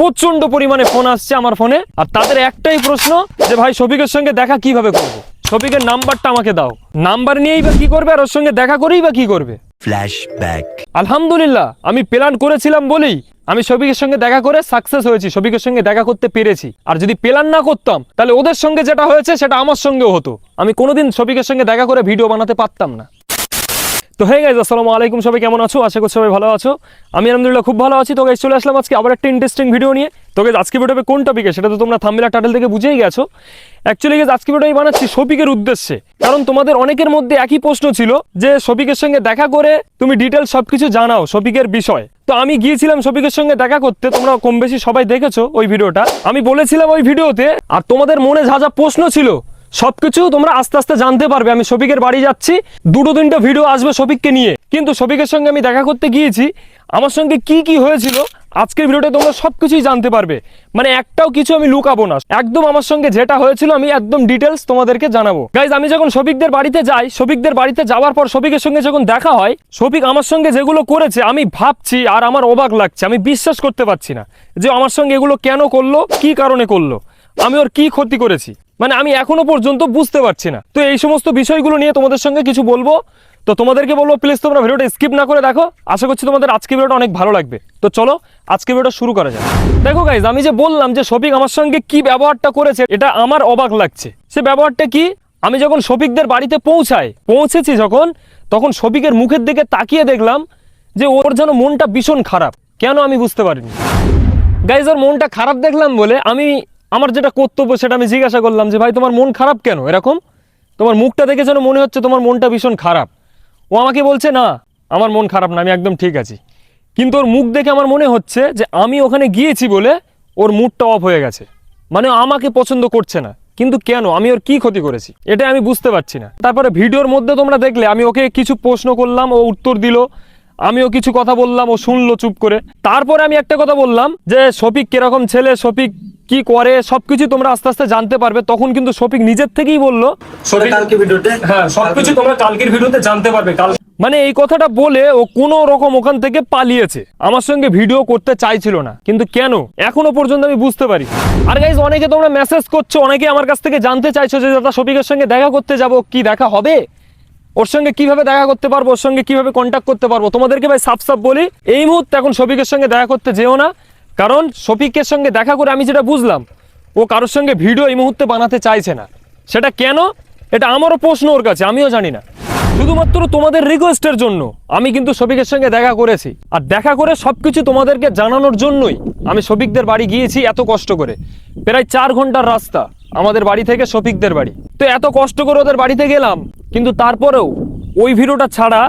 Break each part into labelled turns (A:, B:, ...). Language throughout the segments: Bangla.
A: প্রচণ্ড পরিমাণে ফোন আসছে আমার ফোনে আর তাদের একটাই প্রশ্ন যে ভাই শফিকের সঙ্গে দেখা কীভাবে করব? শফিকের নাম্বারটা আমাকে দাও। নাম্বার নিয়েই বা কি করবে আর ওর সঙ্গে দেখা করেই বা কি করবে?
B: Flashback.
A: আলহামদুলিল্লাহ আমি প্ল্যান করেছিলাম বলেই আমি শফিকের সঙ্গে দেখা করে সাকসেস হয়েছি শফিকের সঙ্গে দেখা করতে পেরেছি। আর যদি প্ল্যান না করতাম তাহলে ওদের সঙ্গে যেটা হয়েছে সেটা আমার সঙ্গেও হতো। আমি কোনোদিন শফিকের সঙ্গে দেখা করে ভিডিও বানাতে পারতাম না। তো হয়ে গেছে আসসালামু আলাইকুম সবাই কেমন আছো? আশা করছি সবাই ভালো আছো। আমি আলহামদুলিল্লাহ খুব ভালো আছি। তো guys, চলে আসলাম আজকে আবার একটা ইন্টারেস্টিং ভিডিও নিয়ে। তো guys, আজকে ভিডিওতে কোন টপিকে সেটা তো তোমরা থাম্বেলা টাইটেল থেকে বুঝেই গেছো। অ্যাকচুয়ালি গেছে আজকে ভিডিও বানাচ্ছি শফিকের উদ্দেশ্যে। কারণ তোমাদের অনেকের মধ্যে একই প্রশ্ন ছিল যে শফিকের সঙ্গে দেখা করে তুমি ডিটেলস সবকিছু জানাও শফিকের বিষয়। তো আমি গিয়েছিলাম শফিকের সঙ্গে দেখা করতে তোমরা কম বেশি সবাই দেখেছ ওই ভিডিওটা আমি বলেছিলাম ওই ভিডিওতে আর তোমাদের মনে যা যা প্রশ্ন ছিল সবকিছু তোমরা আস্তে আস্তে জানতে পারবে। আমি শফিকের বাড়ি যাচ্ছি। দুটো তিনটা ভিডিও আসবে শফিককে নিয়ে। কিন্তু শফিকের সঙ্গে আমি দেখা করতে গিয়েছি। আমার সঙ্গে কি কি হয়েছিল, আজকের ভিডিওতে তোমরা সবকিছুই জানতে পারবে। মানে একটাও কিছু আমি লুকাবো না। একদম আমার সঙ্গে যেটা হয়েছিল, আমি একদম ডিটেলস তোমাদেরকে জানাব। গাইজ আমি যখন শফিকদের বাড়িতে যাই, শফিকদের বাড়িতে যাওয়ার পর শফিকের সঙ্গে যখন দেখা হয়, শফিক আমার সঙ্গে যেগুলো করেছে, আমি ভাবছি আর আমার অবাক লাগছে। আমি বিশ্বাস করতে পারছি না যে আমার সঙ্গে এগুলো কেন করল, কি কারণে করল, আমি ওর কি ক্ষতি করেছি। মানে আমি এখনও পর্যন্ত বুঝতে পারছি না। তো এই সমস্ত বিষয়গুলো নিয়ে তোমাদের সঙ্গে কিছু বলব। তো তোমাদেরকে বলব প্লিজ তোমরা ভিডিওটা স্কিপ না করে দেখো। আশা করছি তোমাদের আজকে ভিডিওটা অনেক ভালো লাগবে। তো চলো আজকে ভিডিওটা শুরু করা যাক। দেখো গাইজ আমি যে বললাম যে শফিক আমার সঙ্গে কি ব্যবহারটা করেছে, এটা আমার অবাক লাগছে। সে ব্যবহারটা কি? আমি যখন শফিকদের বাড়িতে পৌঁছাই, পৌঁছেছি যখন, তখন শফিকের মুখের দিকে তাকিয়ে দেখলাম যে ওর যেন মনটা ভীষণ খারাপ। কেন আমি বুঝতে পারিনি? গাইজ ওর মনটা খারাপ দেখলাম বলে আমি আমার যেটা কর্তব্য সেটা আমি জিজ্ঞাসা করলাম যে, ভাই, তোমার মন খারাপ কেন? এরকম? তোমার মুখটা দেখে যেন মনে হচ্ছে তোমার মনটা ভীষণ খারাপ। ও আমাকে বলছে, না, আমার মন খারাপ না, আমি একদম ঠিক আছি। কিন্তু ওর মুখ দেখে আমার মনে হচ্ছে যে, আমি ওখানে গিয়েছি বলে ওর মুডটা অফ হয়ে গেছে। মানে আমাকে পছন্দ করছে না। কিন্তু কেন? আমি ওর কি ক্ষতি করেছি? এটা আমি বুঝতে পারছি না। তারপরে ভিডিওর মধ্যে তোমরা দেখলে, আমি ওকে কিছু প্রশ্ন করলাম, ও উত্তর দিল। আমিও কিছু কথা বললাম, ও শুনলো চুপ করে। তারপরে আমি একটা কথা বললাম যে, শফিক কীরকম ছেলে? শফিক কি করে সবকিছু তোমরা আস্তে আস্তে জানতে পারবে। তখন কিন্তু শফিক নিজের থেকেই বলল
C: কালকে ভিডিওতে
A: হ্যাঁ সবকিছু তোমরা কালকের ভিডিওতে জানতে পারবে। কাল মানে এই কথাটা বলে ও কোনো রকম ওখান থেকে পালিয়েছে। আমার সঙ্গে ভিডিও করতে চাইছিল না কিন্তু কেন? এখনও পর্যন্ত আমি বুঝতে পারি। আর গাইজ অনেকে তোমরা মেসেজ করছ অনেকে আমার কাছ থেকে জানতে চাইছো যে দাদা শফিকের সঙ্গে দেখা করতে যাব কি দেখা হবে? ওর সঙ্গে কীভাবে দেখা করতে পারব? ওর সঙ্গে কীভাবে কন্ট্যাক্ট করতে পারব? তোমাদেরকে ভাই সাফ সাফ বলি এই মুহূর্তে এখন শফিকের সঙ্গে দেখা করতে যেও না। কারণ শফিকের সঙ্গে দেখা করে আমি যেটা বুঝলাম, ও কারোর সঙ্গে ভিডিও এই মুহূর্তে বানাতে চাইছে না। সেটা কেন? এটা আমারও প্রশ্ন ওর কাছে, আমিও জানি না। শুধুমাত্র তোমাদের রিকোয়েস্টের জন্য আমি কিন্তু শফিকের সঙ্গে দেখা করেছি। আর দেখা করে সব কিছু তোমাদেরকে জানানোর জন্যই আমি শফিকদের বাড়ি গিয়েছি এত কষ্ট করে। প্রায় চার ঘণ্টার রাস্তা আমাদের বাড়ি থেকে শফিকদের বাড়ি। তো এত কষ্ট করে ওদের বাড়িতে গেলাম, কিন্তু তারপরেও ওই ভিডিওটা ছাড়া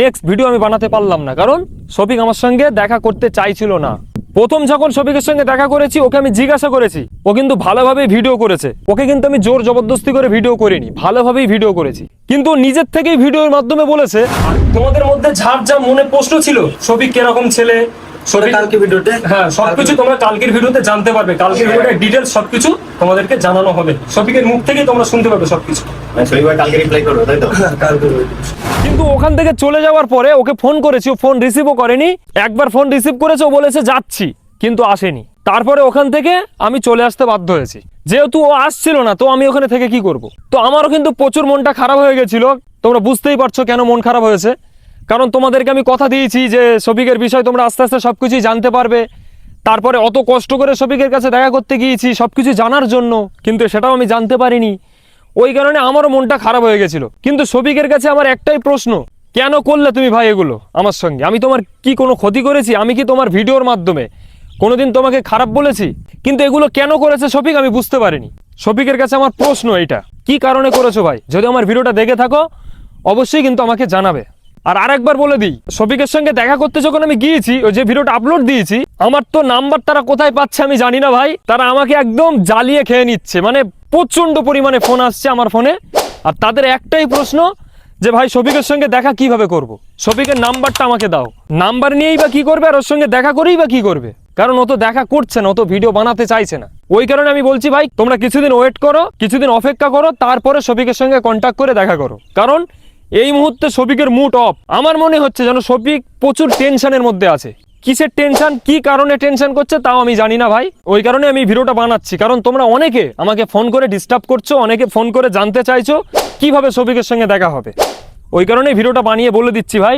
A: নেক্সট ভিডিও আমি বানাতে পারলাম না। কারণ শফিক আমার সঙ্গে দেখা করতে চাইছিল না। প্রথম যখন শফিকের সঙ্গে দেখা করেছি, ওকে আমি জিজ্ঞাসা করেছি। ও কিন্তু ভালোভাবেই ভিডিও করেছে। ওকে কিন্তু আমি জোর জবরদস্তি করে ভিডিও করিনি, ভালোভাবেই ভিডিও করেছি। কিন্তু নিজের থেকেই ভিডিওর মাধ্যমে বলেছে, তোমাদের মধ্যে ঝাড় যা মনে প্রশ্ন ছিল, শফিক কীরকম ছেলে?
C: সেটা কালকে ভিডিওতে
A: হ্যাঁ সবকিছু তোমরা কালকের ভিডিওতে জানতে পারবে। কালকের ভিডিওতে ডিটেলস সবকিছু তোমাদেরকে জানানো হবে। শফিকের মুখ থেকেই তোমরা শুনতে পাবে সবকিছু।
C: কালকে রিপ্লাই করব তাই তো? কালকে
A: কিন্তু ওখান থেকে চলে যাওয়ার পরে ওকে ফোন করেছি ও ফোন রিসিভও করেনি। একবার ফোন রিসিভ করেছে ও বলেছে যাচ্ছি। কিন্তু আসেনি। তারপরে ওখান থেকে আমি চলে আসতে বাধ্য হয়েছি। যেহেতু ও আসছিল না তো আমি ওখানে থেকে কি করব? তো আমারও কিন্তু প্রচুর মনটা খারাপ হয়ে গেছিল। তোমরা বুঝতেই পারছ কেন মন খারাপ হয়েছে। কারণ তোমাদেরকে আমি কথা দিয়েছি যে শফিকের বিষয় তোমরা আস্তে আস্তে সব কিছুই জানতে পারবে। তারপরে অত কষ্ট করে শফিকের কাছে দেখা করতে গিয়েছি সব কিছু জানার জন্য, কিন্তু সেটাও আমি জানতে পারিনি। ওই কারণে আমারও মনটা খারাপ হয়ে গেছিল। কিন্তু শফিকের কাছে আমার একটাই প্রশ্ন, কেন করলে তুমি ভাই এগুলো আমার সঙ্গে? আমি তোমার কি কোনো ক্ষতি করেছি? আমি কি তোমার ভিডিওর মাধ্যমে কোনোদিন তোমাকে খারাপ বলেছি? কিন্তু এগুলো কেন করেছে শফিক আমি বুঝতে পারিনি। শফিকের কাছে আমার প্রশ্ন এইটা, কি কারণে করেছ ভাই? যদি আমার ভিডিওটা দেখে থাকো, অবশ্যই কিন্তু আমাকে জানাবে। আর আরেকবার বলে দিই, শফিকের সঙ্গে দেখা করতে যখন আমি গিয়েছি, ওই যে ভিডিওটা আপলোড দিয়েছি, আমার তো নাম্বার তারা কোথায় পাচ্ছে আমি জানি না ভাই। তারা আমাকে একদম জ্বালিয়ে খেয়ে নিচ্ছে মানে প্রচণ্ড পরিমাণে ফোন আসছে আমার ফোনে আর তাদের একটাই প্রশ্ন যে, ভাই, শফিকের সঙ্গে দেখা কীভাবে করব। শফিকের নাম্বারটা আমাকে দাও। নাম্বার নিয়েই বা কি করবে আর ওর সঙ্গে দেখা করেই বা কি করবে? কারণ ও তো দেখা করছে না, ও তো ভিডিও বানাতে চাইছে না। ওই কারণে আমি বলছি, ভাই, তোমরা কিছুদিন ওয়েট করো, কিছুদিন অপেক্ষা করো, তারপরে শফিকের সঙ্গে কন্ট্যাক্ট করে দেখা করো। কারণ এই মুহূর্তে শফিকের মুড অফ। আমার মনে হচ্ছে যেন শফিক প্রচুর টেনশনের মধ্যে আছে। কিসের টেনশন? কি কারণে টেনশন করছে তাও আমি জানি না ভাই। ওই কারণে আমি ভিডিওটা বানাচ্ছি। কারণ তোমরা অনেকে আমাকে ফোন করে ডিস্টার্ব করছ, অনেকে ফোন করে জানতে চাইছো কীভাবে শফিকের সঙ্গে দেখা হবে। ওই কারণে ভিডিওটা বানিয়ে বলে দিচ্ছি ভাই।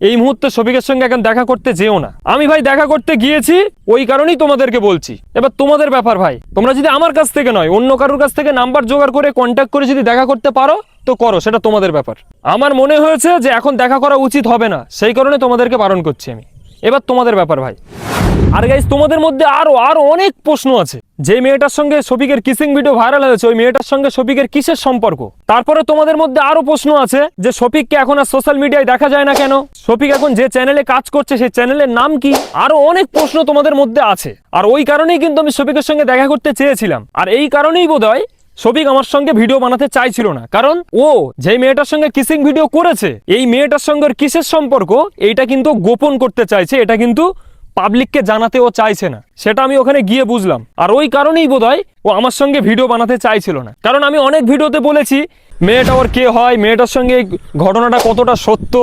A: এই মুহূর্তে শফিকের সঙ্গে এখন দেখা করতে যেও না। আমি ভাই দেখা করতে গিয়েছি, ওই কারণেই তোমাদেরকে বলছি। এবার তোমাদের ব্যাপার ভাই, তোমরা যদি আমার কাছ থেকে নয়, অন্য কারোর কাছ থেকে নাম্বার জোগাড় করে কন্ট্যাক্ট করে যদি দেখা করতে পারো, তো করো, সেটা তোমাদের ব্যাপার। আমার মনে হয়েছে যে এখন দেখা করা উচিত হবে না, সেই কারণে তোমাদেরকে বারণ করছি আমি। এবার তোমাদের ব্যাপার ভাই। আর গাইজ তোমাদের মধ্যে আরও আরও অনেক প্রশ্ন আছে। যে মেয়েটার সঙ্গে শফিকের কিসিং ভিডিও ভাইরাল হয়েছে, ওই মেয়েটার সঙ্গে শফিকের কিসের সম্পর্ক? তারপরে তোমাদের মধ্যে আরও প্রশ্ন আছে যে শফিককে এখন আর সোশ্যাল মিডিয়ায় দেখা যায় না কেন? শফিক এখন যে চ্যানেলে কাজ করছে, সেই চ্যানেলের নাম কি? আরও অনেক প্রশ্ন তোমাদের মধ্যে আছে। আর ওই কারণেই কিন্তু আমি শফিকের সঙ্গে দেখা করতে চেয়েছিলাম। আর এই কারণেই বোধহয় শফিক আমার সঙ্গে ভিডিও বানাতে চাইছিল না। কারণ ও যে মেয়েটার সঙ্গে কিসিং ভিডিও করেছে, এই মেয়েটার সঙ্গে কিসের সম্পর্ক, এইটা কিন্তু গোপন করতে চাইছে, এটা কিন্তু পাবলিককে জানাতে ও চাইছে না। সেটা আমি ওখানে গিয়ে বুঝলাম। আর ওই কারণেই বোধহয় ও আমার সঙ্গে ভিডিও বানাতে চাইছিল না। কারণ আমি অনেক ভিডিওতে বলেছি, মেয়েটা ওর কে হয়, মেয়েটার সঙ্গে ঘটনাটা কতটা সত্য,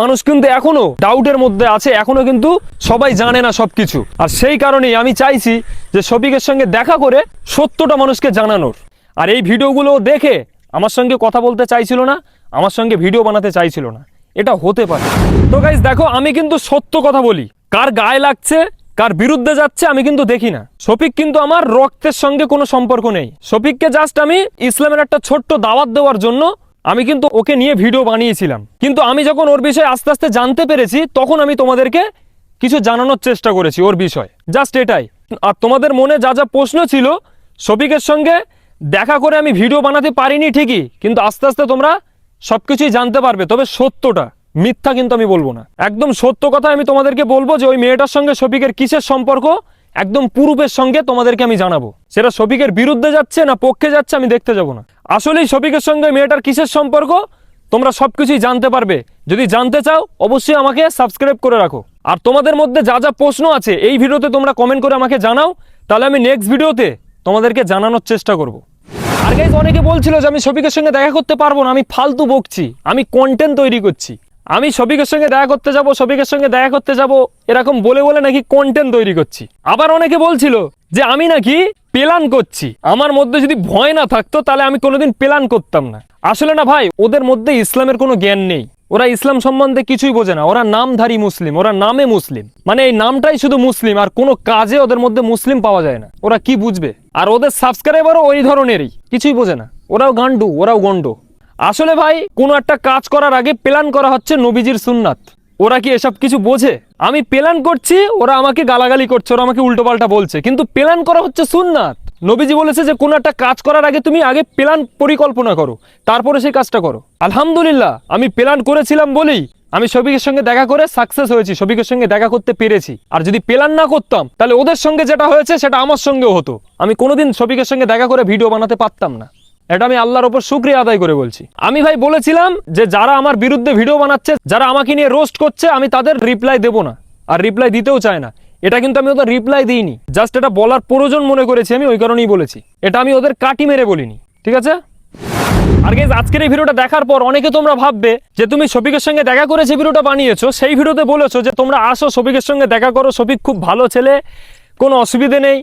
A: মানুষ কিন্তু এখনও ডাউটের মধ্যে আছে, এখনও কিন্তু সবাই জানে না সবকিছু। আর সেই কারণেই আমি চাইছি যে শফিকের সঙ্গে দেখা করে সত্যটা মানুষকে জানানোর। আর এই ভিডিওগুলো দেখে আমার সঙ্গে কথা বলতে চাইছিল না, আমার সঙ্গে ভিডিও বানাতে চাইছিল না। এটা হতে পারে। তো গাইজ দেখো, আমি কিন্তু সত্য কথা বলি। কার গায়ে লাগছে, কার বিরুদ্ধে যাচ্ছে আমি কিন্তু দেখি না। শফিক কিন্তু আমার রক্তের সঙ্গে কোনো সম্পর্ক নেই। শফিককে জাস্ট আমি ইসলামের একটা ছোট্ট দাওয়াত দেওয়ার জন্য আমি কিন্তু ওকে নিয়ে ভিডিও বানিয়েছিলাম। কিন্তু আমি যখন ওর বিষয়ে আস্তে আস্তে জানতে পেরেছি, তখন আমি তোমাদেরকে কিছু জানানোর চেষ্টা করেছি ওর বিষয়। জাস্ট এটাই। আর তোমাদের মনে যা যা প্রশ্ন ছিল, শফিকের সঙ্গে দেখা করে আমি ভিডিও বানাতে পারিনি ঠিকই, কিন্তু আস্তে আস্তে তোমরা সবকিছুই জানতে পারবে। তবে সত্যটা মিথ্যা কিন্তু আমি বলব না। একদম সত্য কথা আমি তোমাদেরকে বলব যে ওই মেয়েটার সঙ্গে শফিকের কিসের সম্পর্ক? একদম পুরুপের সঙ্গে তোমাদেরকে আমি জানাব। সেটা শফিকের বিরুদ্ধে যাচ্ছে না পক্ষে যাচ্ছে আমি দেখতে যাব না। আসলেই শফিকের সঙ্গে মেয়েটার কিসের সম্পর্ক? তোমরা সবকিছুই জানতে পারবে। যদি জানতে চাও, অবশ্যই আমাকে সাবস্ক্রাইব করে রাখো। আর তোমাদের মধ্যে যা যা প্রশ্ন আছে, এই ভিডিওতে তোমরা কমেন্ট করে আমাকে জানাও। তাহলে আমি নেক্সট ভিডিওতে তোমাদেরকে জানানোর চেষ্টা করব। আর গাইজ অনেকে বলছিল যে আমি শফিকের সঙ্গে দেখা করতে পারব না, আমি ফালতু বকছি। আমি কন্টেন্ট তৈরি করছি। আমি শফিকের সঙ্গে দেখা করতে যাব, শফিকের সঙ্গে দেখা করতে যাব, এরকম বলে বলে নাকি কন্টেন্ট তৈরি করছি। আবার অনেকে বলছিল যে আমি নাকি প্ল্যান করছি। আমার মধ্যে যদি ভয় না থাকতো, তাহলে আমি কোনোদিন প্ল্যান করতাম না। আসলে না ভাই, ওদের মধ্যে ইসলামের কোনো জ্ঞান নেই। ওরা ইসলাম সম্বন্ধে কিছুই বোঝে না। ওরা নামধারী মুসলিম, ওরা নামে মুসলিম। মানে এই নামটাই শুধু মুসলিম, আর কোনো কাজে ওদের মধ্যে মুসলিম পাওয়া যায় না। ওরা কি বুঝবে? আর ওদের সাবস্ক্রাইবারও ওই ধরনেরই, কিছুই বোঝে না। ওরাও গান্ডু ওরাও গন্ড আসলে ভাই, কোনো একটা কাজ করার আগে প্ল্যান করা হচ্ছে নবীজির সুন্নাত। ওরা কি এসব কিছু বোঝে? আমি প্ল্যান করছি, ওরা আমাকে গালাগালি করছে, ওরা আমাকে উল্টোপাল্টা বলছে, কিন্তু প্ল্যান করা হচ্ছে সুন্নাত। নবীজি বলেছে যে, কোনো একটা কাজ করার আগে তুমি আগে প্ল্যান পরিকল্পনা করো, তারপরে সেই কাজটা করো। আলহামদুলিল্লাহ, আমি প্ল্যান করেছিলাম বলেই আমি শফিকের সঙ্গে দেখা করে সাকসেস হয়েছি, শফিকের সঙ্গে দেখা করতে পেরেছি। আর যদি প্ল্যান না করতাম, তাহলে ওদের সঙ্গে যেটা হয়েছে, সেটা আমার সঙ্গেও হতো। আমি কোনোদিন শফিকের সঙ্গে দেখা করে ভিডিও বানাতে পারতাম না। এটা আমি আল্লাহর ওপর শুক্রিয়া আদায় করে বলছি। আমি ভাই বলেছিলাম যে যারা আমার বিরুদ্ধে ভিডিও বানাচ্ছে, যারা আমাকে নিয়ে রোস্ট করছে, আমি তাদের রিপ্লাই দেবো না। আর রিপ্লাই দিতেও চায় না। এটা কিন্তু আমি ওদের রিপ্লাই দিইনি। জাস্ট এটা বলার প্রয়োজন মনে করেছি আমি, ওই কারণেই বলেছি। এটা আমি ওদের কাটি মেরে বলিনি। ঠিক আছে? আর গেজ আজকের এই ভিডিওটা দেখার পর অনেকে তোমরা ভাববে যে তুমি শফিকের সঙ্গে দেখা করে যে ভিডিওটা বানিয়েছো, সেই ভিডিওতে বলেছ যে তোমরা আসো শফিকের সঙ্গে দেখা করো, শফিক খুব ভালো ছেলে, কোনো অসুবিধে নেই।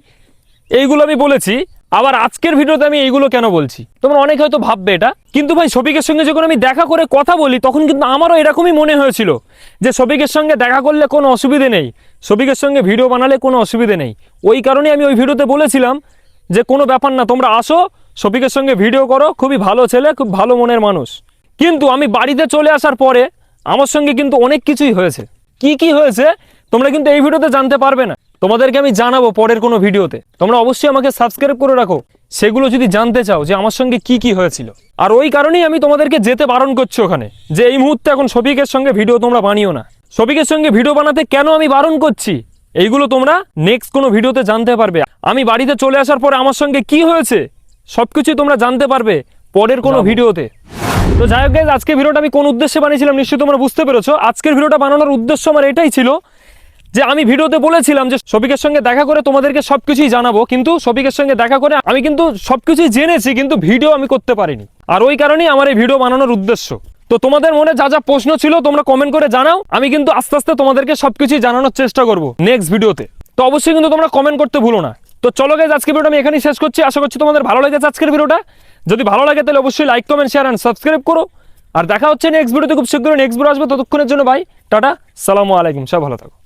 A: এইগুলো আমি বলেছি। আবার আজকের ভিডিওতে আমি এইগুলো কেন বলছি? তোমরা অনেকে হয়তো ভাববে এটা, কিন্তু ভাই শফিকের সঙ্গে যখন আমি দেখা করে কথা বলি, তখন কিন্তু আমারও এরকমই মনে হয়েছিল যে শফিকের সঙ্গে দেখা করলে কোনো অসুবিধে নেই, শফিকের সঙ্গে ভিডিও বানালে কোনো অসুবিধে নেই। ওই কারণে আমি ওই ভিডিওতে বলেছিলাম যে কোনো ব্যাপার না, তোমরা আসো, শফিকের সঙ্গে ভিডিও করো, খুবই ভালো ছেলে, খুব ভালো মনের মানুষ। কিন্তু আমি বাড়িতে চলে আসার পরে আমার সঙ্গে কিন্তু অনেক কিছুই হয়েছে। কি কি হয়েছে, তোমরা কিন্তু এই ভিডিওতে জানতে পারবে না। তোমাদেরকে আমি জানাব পরের কোনো ভিডিওতে। তোমরা অবশ্যই আমাকে সাবস্ক্রাইব করে রাখো। সেগুলো যদি জানতে চাও যে আমার সঙ্গে কি কি হয়েছিল। আর ওই কারণেই আমি তোমাদেরকে যেতে বারণ করছি ওখানে যে এই মুহূর্তে এখন শফিকের সঙ্গে ভিডিও তোমরা বানিও না। শফিকের সঙ্গে ভিডিও বানাতে কেন আমি বারণ করছি? এইগুলো তোমরা নেক্সট কোনো ভিডিওতে জানতে পারবে। আমি বাড়িতে চলে আসার পরে আমার সঙ্গে কি হয়েছে সব কিছুই তোমরা জানতে পারবে পরের কোনো ভিডিওতে। তো যাই হোক আজকে ভিডিওটা আমি কোন উদ্দেশ্যে বানিয়েছিলাম নিশ্চয়ই তোমরা বুঝতে পেরেছ। আজকের ভিডিওটা বানানোর উদ্দেশ্য আমার এটাই ছিল যে আমি ভিডিওতে বলেছিলাম যে শফিকের সঙ্গে দেখা করে তোমাদেরকে সবকিছুই জানাব, কিন্তু শফিকের সঙ্গে দেখা করে আমি কিন্তু সবকিছুই জেনেছি, কিন্তু ভিডিও আমি করতে পারিনি। আর ওই কারণেই আমার এই ভিডিও বানানোর উদ্দেশ্য। তো তোমাদের মনে যা যা প্রশ্ন ছিল তোমরা কমেন্ট করে জানাও, আমি কিন্তু আস্তে আস্তে তোমাদেরকে সবকিছুই জানানোর চেষ্টা করব নেক্সট ভিডিওতে। তো অবশ্যই কিন্তু তোমরা কমেন্ট করতে ভুলো না। তো চলো গেজ আজকে ভিডিওটা আমি এখানেই শেষ করছি। আশা করছি তোমাদের ভালো লেগেছে আজকের ভিডিওটা। যদি ভালো লাগে তাহলে অবশ্যই like comment share and subscribe করো। আর দেখা হচ্ছে নেক্সট ভিডিওতে, খুব শীঘ্রই নেক্সট ভিডিও আসবে। ততক্ষণের জন্য ভাই টাটা, সালামু আলাইকুম সব ভালো থাকো।